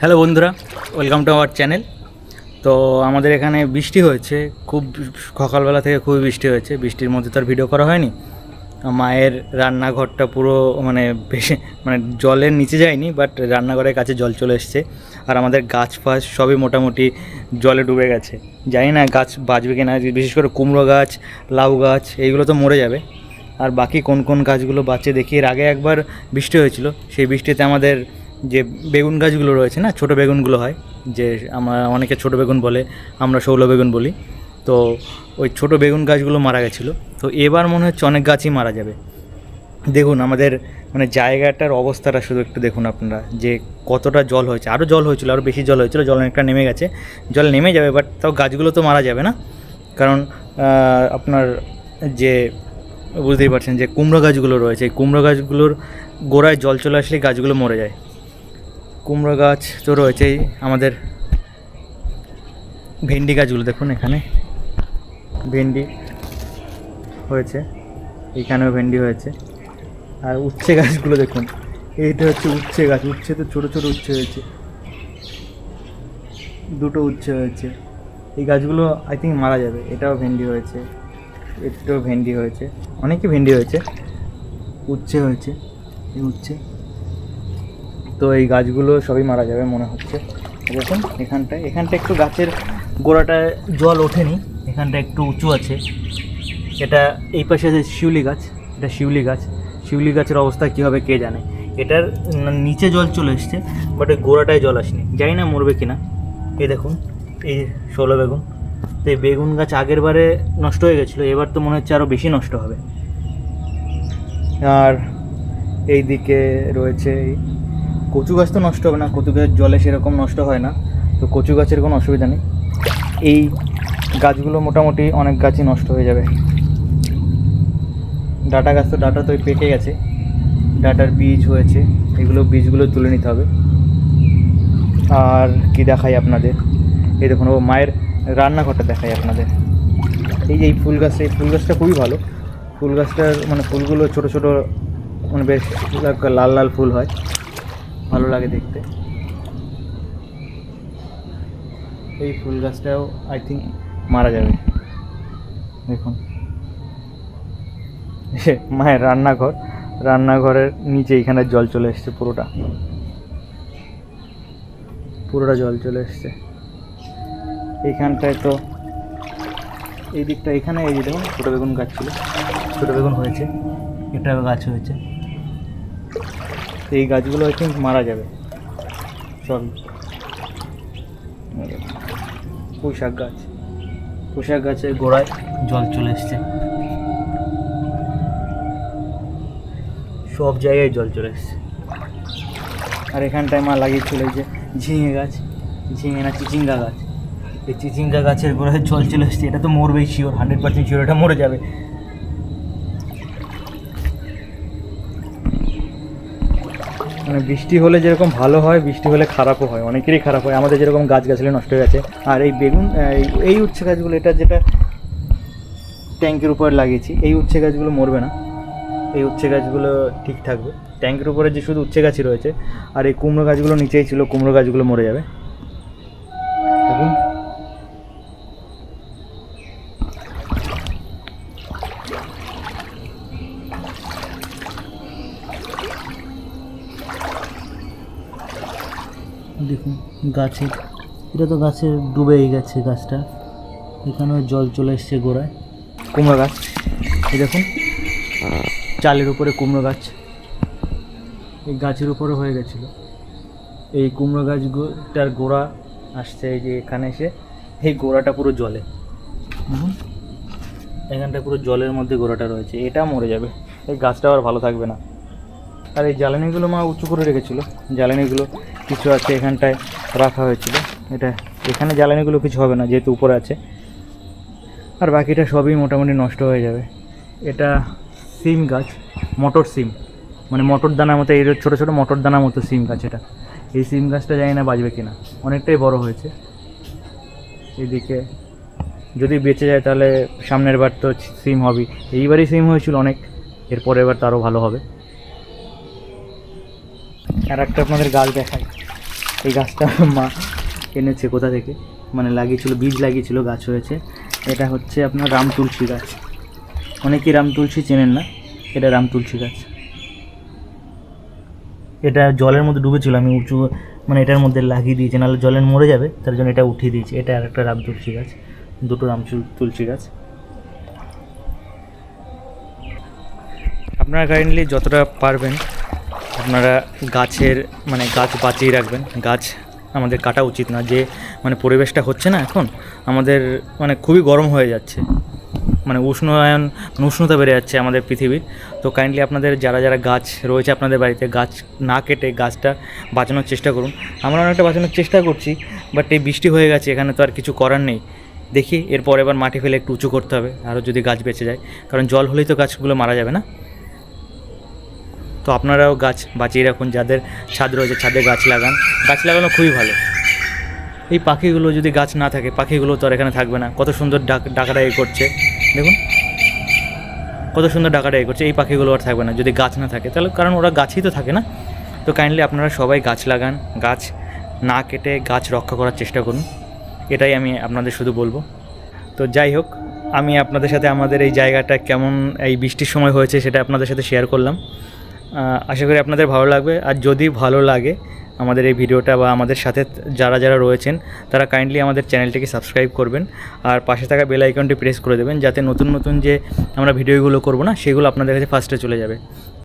Hello বন্ধুরা, welcome to our channel. তো আমাদের এখানে বৃষ্টি হয়েছে, খুব সকালবেলা থেকে খুবই বৃষ্টি হয়েছে, বৃষ্টির মধ্যে তো আর ভিডিও করা হয়নি। মায়ের রান্নাঘরটা পুরো মানে বেশি মানে জলের নিচে যায়নি বাট রান্নাঘরের কাছে জল চলে এসছে। আর আমাদের গাছ ফাছ সবই মোটামুটি জলে ডুবে গেছে। জানি না গাছ বাঁচবে কি না বিশেষ করে কুমড়ো গাছ, লাউ গাছ, এইগুলো তো মরে যাবে। আর বাকি কোন কোন গাছগুলো বাঁচে দেখি, এর আগে একবার বৃষ্টি হয়েছিল, সেই বৃষ্টিতে আমাদের যে বেগুন গাছগুলো রয়েছে না, ছোট বেগুনগুলো হয়, যে আমরা অনেকে ছোট বেগুন বলে, আমরা শৌল বেগুন বলি। তো ওই ছোট বেগুন গাছগুলো মারা গেছিল। তো এবার মনে হচ্ছে অনেক গাছই মারা যাবে। দেখুন, আমাদের মানে জায়গাটার অবস্থাটা শুধু একটু দেখুন আপনারা, যে কতটা জল হয়েছে। আরও জল হয়েছিল আরও বেশি জল হয়েছিল, জল অনেকটা নেমে গেছে। জল নেমে যাবে বাট তাও গাছগুলো তো মারা যাবে না। কারণ আপনার যে বুঝতেই পারছেন যে কুমড়ো গাছগুলো রয়েছে, এই কুমড়ো গাছগুলোর গোড়ায় জল চলে আসলে গাছগুলো মরে যায়। কুমড়ো গাছ তো রয়েছেই আমাদের ভেন্ডি গাছগুলো দেখুন এখানে। ভেন্ডি হয়েছে এখানেও ভেন্ডি হয়েছে। আর উচ্ছে গাছগুলো দেখুন, এইটা হচ্ছে উচ্ছে গাছ, উচ্ছে তো ছোটো ছোটো উচ্ছে হয়েছে। দুটো উচ্ছে হয়েছে। এই গাছগুলো আই থিঙ্ক মারা যাবে, এটাও ভেন্ডি হয়েছে, এটাও ভেন্ডি হয়েছে, অনেকই ভেন্ডি হয়েছে, উচ্ছে হয়েছে, এই উচ্ছে। তো এই গাছগুলো সবই মারা যাবে মনে হচ্ছে। দেখুন, এখানটায় এখানটা একটু গাছের গোড়াটায় জল ওঠেনি, এখানটা একটু উঁচু আছে। এটা এই পাশে আছে শিউলি গাছ, এটা শিউলি গাছ। শিউলি গাছের অবস্থা কী হবে কে জানে? এটার নিচে জল চলে এসছে বাট ওই গোড়াটায় জল আসেনি। জানি না মরবে কিনা। এই দেখুন, এই ষোলো বেগুন। তো এই বেগুন গাছ আগের বারে নষ্ট হয়ে গেছিল, এবার তো মনে হচ্ছে আরও বেশি নষ্ট হবে। আর এই দিকে রয়েছে কচু গাছ তো নষ্ট হবে না, কচু গাছ জলে সেরকম নষ্ট হয় না, তো কচু গাছের কোনো অসুবিধা নেই। এই গাছগুলো মোটামুটি অনেক গাছই নষ্ট হয়ে যাবে। ডাটা গাছ তো, ডাটা তো পেকে গেছে। ডাটার বীজ হয়েছে, এগুলো বীজগুলো তুলে নিতে হবে। আর কি দেখাই আপনাদের? এই দেখুন, ও মায়ের রান্নাঘরটা দেখাই আপনাদের। এই যে এই ফুল গাছটা এই ফুল গাছটা খুবই ভালো। ফুল গাছটার মানে ফুলগুলো ছোট ছোট মানে বেশ লাল লাল ফুল হয়। ভালো লাগে দেখতে। এই ফুল গাছটাও আই থিঙ্ক মারা যাবে। দেখুন। মায়ের রান্নাঘর। রান্নাঘরের নিচে এখানে জল চলে এসছে পুরোটা। পুরোটা জল চলে এসছে। এইখানটায় তো, এই দিকটা এখানে, এই দেখুন, ছোটো বেগুন গাছ ছিল। ছোটো বেগুন হয়েছে। এটাও গাছ হয়েছে। এই গাছগুলো আই থিঙ্ক মারা যাবে। সবই পুঁইশাক গাছ। পুঁইশাক গাছের গোড়ায় জল চলে এসছে। সব জায়গায় জল চলে এসছে। আর এখানটায় মা লাগিয়েছিল এই যে ঝিঙে গাছ। ঝিঙে না, চিচিঙ্গা গাছ। এই চিচিঙ্গা গাছের গোড়ায় জল চলে এসছে। এটা তো মরবেই শিওর হান্ড্রেড পার্সেন্ট শিওর এটা মরে যাবে। মানে বৃষ্টি হলে যেরকম ভালো হয়, বৃষ্টি হলে খারাপও হয়, অনেকেরই খারাপ হয়। আমাদের যেরকম গাছ গাছলে নষ্ট হয়ে গেছে। আর এই বেগুন, এই- এই উচ্ছে গাছগুলো, এটা যেটা ট্যাঙ্কের উপরে লাগিয়েছি, এই উচ্ছে গাছগুলো মরবে না। এই উচ্ছে গাছগুলো ঠিক থাকবে। ট্যাঙ্কের উপরে যে শুধু উচ্ছে গাছই রয়েছে, আর এই কুমড়ো গাছগুলো নিচেই ছিল, কুমড়ো গাছগুলো মরে যাবে দেখুন দেখুন গাছে এটা তো গাছে ডুবেই গেছে গাছটা। এখানেও জল চলে এসছে গোড়ায়। কুমড়ো গাছ, এই দেখুন, চালের উপরে কুমড়ো গাছ। এই গাছের উপরে হয়ে গেছিল। এই কুমড়ো গাছটার গোড়া আসছে এই যে এখানে এসে, এই গোড়াটা পুরো জলে। এখানটা পুরো জলের মধ্যে গোড়াটা রয়েছে। এটা মরে যাবে। এই গাছটা আর ভালো থাকবে না। আর এই জ্বালানিগুলো মা উঁচু করে রেখেছিল। জ্বালানিগুলো কিছু আছে এখানটায় রাখা হয়েছিল। এটা এখানে জ্বালানিগুলো কিছু হবে না, যেহেতু উপরে আছে। আর বাকিটা সবই মোটামুটি নষ্ট হয়ে যাবে। এটা সিম গাছ, মটর সিম। মানে মটর দানার মতো, এই ছোটো ছোটো মটর দানার মতো সিম গাছ এটা। এই সিম গাছটা জানি না বাঁচবে কিনা। অনেকটাই বড় হয়েছে। এদিকে যদি বেঁচে যায় তাহলে সামনের বার তো সিম হবেই। এইবারই সিম হয়েছিল অনেক এর পরের বার তো আরও ভালো হবে। আর একটা আপনাদের গাছ দেখাই। এই গাছটা মা এনেছে কোথা থেকে? মানে লাগিয়েছিল, বীজ লাগিয়েছিল, গাছ হয়েছে। এটা হচ্ছে আপনার রাম তুলসী গাছ। অনেকেই রাম তুলসী চেনেন না, এটা রাম তুলসী গাছ। এটা জলের মধ্যে ডুবেছিল, আমি উঁচু মানে এটার মধ্যে লাগিয়ে দিয়েছি, নাহলে জলের মরে যাবে, তার জন্য এটা উঠিয়ে দিয়েছি। এটা আর একটা রাম তুলসী গাছ, দুটো রাম তুলসী গাছ। আপনারা কাইন্ডলি যতটা পারবেন আপনারা গাছের মানে গাছ বাঁচিয়ে রাখবেন। গাছ আমাদের কাটা উচিত না। যে মানে পরিবেশটা হচ্ছে না এখন, আমাদের মানে খুবই গরম হয়ে যাচ্ছে। মানে উষ্ণায়ন, উষ্ণতা বেড়ে যাচ্ছে আমাদের পৃথিবীর। তো কাইন্ডলি আপনাদের যারা যারা গাছ রয়েছে আপনাদের বাড়িতে, গাছ না কেটে গাছটা বাঁচানোর চেষ্টা করুন। আমরা অনেকটা বাঁচানোর চেষ্টা করছি বাট এই বৃষ্টি হয়ে গেছে, এখানে তো আর কিছু করার নেই। দেখি, এরপর এবার মাটি ফেলে একটু উঁচু করতে হবে, আরও যদি গাছ বেঁচে যায়। কারণ জল হলেই তো গাছগুলো মারা যাবে না? তো আপনারাও গাছ বাঁচিয়ে রাখুন, যাদের ছাদ রয়েছে, ছাদে গাছ লাগান। গাছ লাগানো খুবই ভালো। এই পাখিগুলো যদি গাছ না থাকে, পাখিগুলো তো আর এখানে থাকবে না। কত সুন্দর ডাক, ডাকাডাকি করছে। দেখুন। কত সুন্দর ডাকাডাকি করছে। এই পাখিগুলো আর থাকবে না। যদি গাছ না থাকে, তাহলে কারণ ওরা গাছই তো থাকে না। তো কাইন্ডলি আপনারা সবাই গাছ লাগান। গাছ না কেটে গাছ রক্ষা করার চেষ্টা করুন। এটাই আমি আপনাদের শুধু বলব। তো যাই হোক, আমি আপনাদের সাথে আমাদের এই জায়গাটা কেমন, এই বৃষ্টির সময় হয়েছে সেটা আপনাদের সাথে শেয়ার করলাম। আশা করি আপনাদের ভালো লাগবে। আর যদি ভালো লাগে আমাদের এই ভিডিওটা বা আমাদের সাথে যারা যারা রয়েছেন, তারা কাইন্ডলি আমাদের চ্যানেলটিকে সাবস্ক্রাইব করবেন আর পাশে থাকা বেল আইকনটি প্রেস করে দেবেন, যাতে নতুন নতুন যে আমরা ভিডিওগুলো করব না, সেগুলো আপনাদের কাছে ফার্স্টে চলে যাবে।